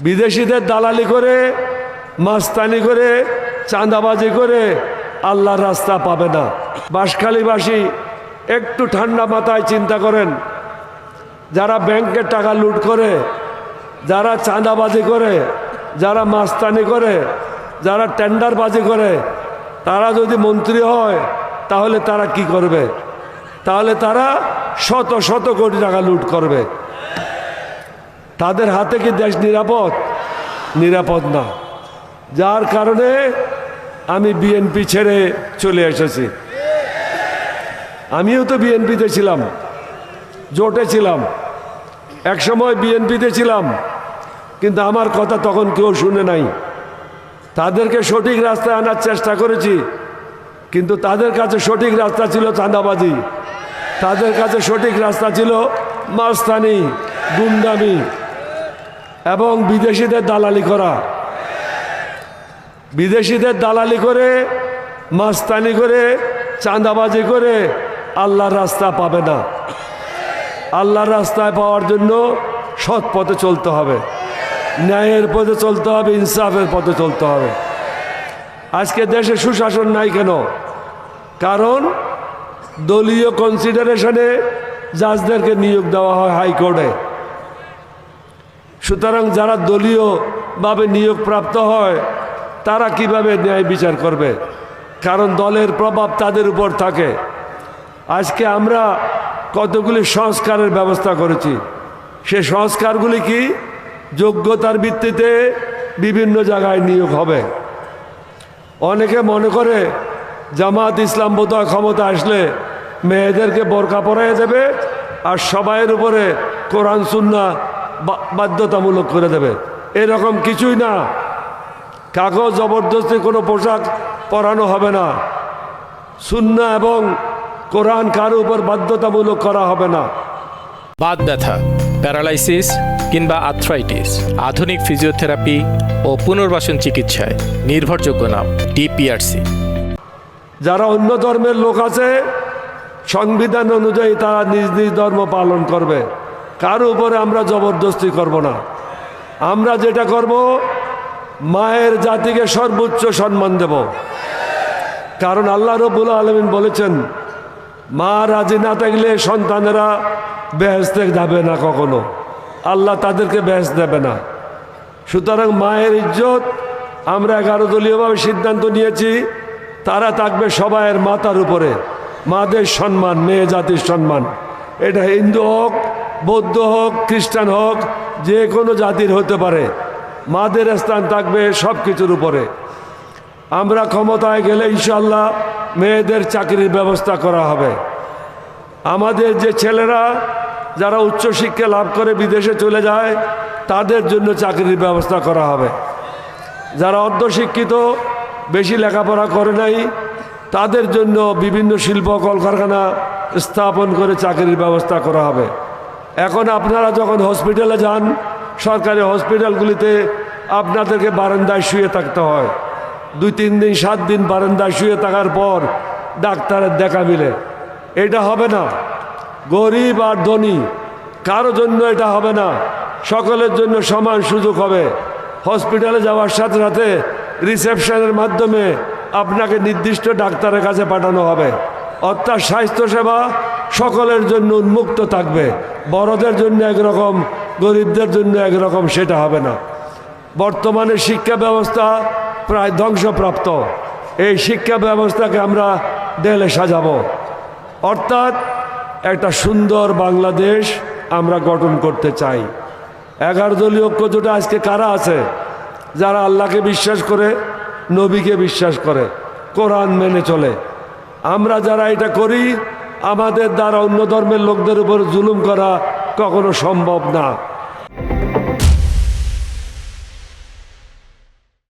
বিদেশিদের দালালি করে, মাস্তানি করে, চাঁদাবাজি করে আল্লাহর রাস্তা পাবে না। বাঁশখালীবাসী, একটু ঠান্ডা মাথায় চিন্তা করেন। যারা ব্যাংকের টাকা লুট করে, যারা চাঁদাবাজি করে, যারা মাস্তানি করে, যারা টেন্ডারবাজি করে, তারা যদি মন্ত্রী হয়, তাহলে তারা কি করবে? তাহলে তারা শত শত কোটি টাকা লুট করবে। তাদের হাতে কি দেশ নিরাপদ? নিরাপদ না। যার কারণে আমি বিএনপি ছেড়ে চলে এসেছি। আমিও তো বিএনপিতে ছিলাম। জোটে ছিলাম। একসময় বিএনপিতে ছিলাম। কিন্তু আমার কথা তখন কেউ শুনে নাই। তাদেরকে সঠিক রাস্তায় আনার চেষ্টা করেছি। কিন্তু তাদের কাছে সঠিক রাস্তা ছিল চাঁদাবাজি। তাদের কাছে সঠিক রাস্তা ছিল মাস্তানি, গুন্ডামি। এবং বিদেশিদের দালালি করা। বিদেশিদের দালালি করে, মাস্তানি করে, চাঁদাবাজি করে আল্লাহর রাস্তা পাবে না। আল্লাহর রাস্তায় পাওয়ার জন্য সৎ পথে চলতে হবে। ন্যায়ের পথে চলতে হবে, ইনসাফের পথে চলতে হবে। আজকে দেশে সুশাসন নাই কেন? কারণ দলীয় কনসিডারেশনে জাজদেরকে নিয়োগ দেওয়া হয় হাইকোর্টে। সুতরাং যারা দলীয়ভাবে নিয়োগপ্রাপ্ত হয়, তারা কীভাবে ন্যায় বিচার করবে? কারণ দলের প্রভাব তাদের উপর থাকে। আজকে আমরা কতগুলি সংস্কারের ব্যবস্থা করেছি। সে সংস্কারগুলি কি? যোগ্যতার ভিত্তিতে বিভিন্ন জায়গায় নিয়োগ হবে। অনেকে মনে করে জামাত ইসলাম বোধহয় ক্ষমতা আসলে মেয়েদেরকে বোরকা পরাই দেবে আর সবাইয়ের উপরে কোরআন সুন্না বাধ্যতামূলক করে দেবে। এরকম কিছুই না। কাগজ জবরদস্তি কোনো পোশাক পরানো হবে না। সুন্না এবং কোরআন কারও উপর বাধ্যতামূলক করা হবে না। বাদ ব্যথা প্যারালাইসিস কিংবা আর্থ্রাইটিস আধুনিক ফিজিওথেরাপি ও পুনর্বাসন চিকিৎসায় নির্ভরযোগ্য নাম ডিপিআরসি। যারা অন্য ধর্মের লোক আছে সংবিধান অনুযায়ী তারা নিজ নিজ ধর্ম পালন করবে। কারও উপরে আমরা জবরদস্তি করব না। আমরা যেটা করব, মায়ের জাতিকে সর্বোচ্চ সম্মান দেব। কারণ আল্লাহ রবুল আলমিন বলেছেন, মা রাজি না থাকলে সন্তানেরা বেহেস্তে যাবে না কখনো। আল্লাহ তাদেরকে বেহেস দেবে না। সুতরাং মায়ের ইজ্জত আমরা এগারো দলীয়ভাবে সিদ্ধান্ত নিয়েছি, তারা থাকবে সবাইয়ের মাতার উপরে। মাদের সম্মান, মেয়ে জাতির সম্মান। এটা হিন্দু হোক বৌদ্ধ হোক, খ্রিস্টান হোক, যে কোনো জাতির হতে পারে। মাদের স্থান থাকবে সব কিছুর উপরে। আমরা ক্ষমতায় গেলে ইনশাল্লাহ মেয়েদের চাকরির ব্যবস্থা করা হবে। আমাদের যে ছেলেরা যারা উচ্চশিক্ষা লাভ করে বিদেশে চলে যায়, তাদের জন্য চাকরির ব্যবস্থা করা হবে। যারা অর্ধশিক্ষিত, বেশি লেখাপড়া করে নাই, তাদের জন্য বিভিন্ন শিল্প কলকারখানা স্থাপন করে চাকরির ব্যবস্থা করা হবে। এখন আপনারা যখন হসপিটালে যান, সরকারি হসপিটালগুলিতে আপনাদেরকে বারান্দায় শুয়ে থাকতে হয়। দুই, তিন দিন, সাত দিন বারান্দায় শুয়ে থাকার পর ডাক্তারের দেখা মিলে। এটা হবে না। গরিব আর ধনী, কারও জন্য এটা হবে না। সকলের জন্য সমান সুযোগ হবে। হসপিটালে যাওয়ার সাথে সাথে রিসেপশনের মাধ্যমে আপনাকে নির্দিষ্ট ডাক্তারের কাছে পাঠানো হবে। অর্থাৎ স্বাস্থ্যসেবা সকলের জন্য উন্মুক্ত থাকবে। বড়দের জন্য একরকম, গরিবদের জন্য একরকম সেটা হবে না। বর্তমানে শিক্ষা ব্যবস্থা প্রায় ধ্বংসপ্রাপ্ত। এই শিক্ষা ব্যবস্থাকে আমরা দেলে সাজাবো। অর্থাৎ একটা সুন্দর বাংলাদেশ আমরা গঠন করতে চাই। এগারো দলীয় ঐক্য জোটে আজকে কারা আছে? যারা আল্লাহকে বিশ্বাস করে, নবীকে বিশ্বাস করে, কোরআন মেনে চলে। আমরা যারা এটা করি, আমাদের দ্বারা অন্য ধর্মের লোকদের উপর জুলুম করা কখনো সম্ভব না।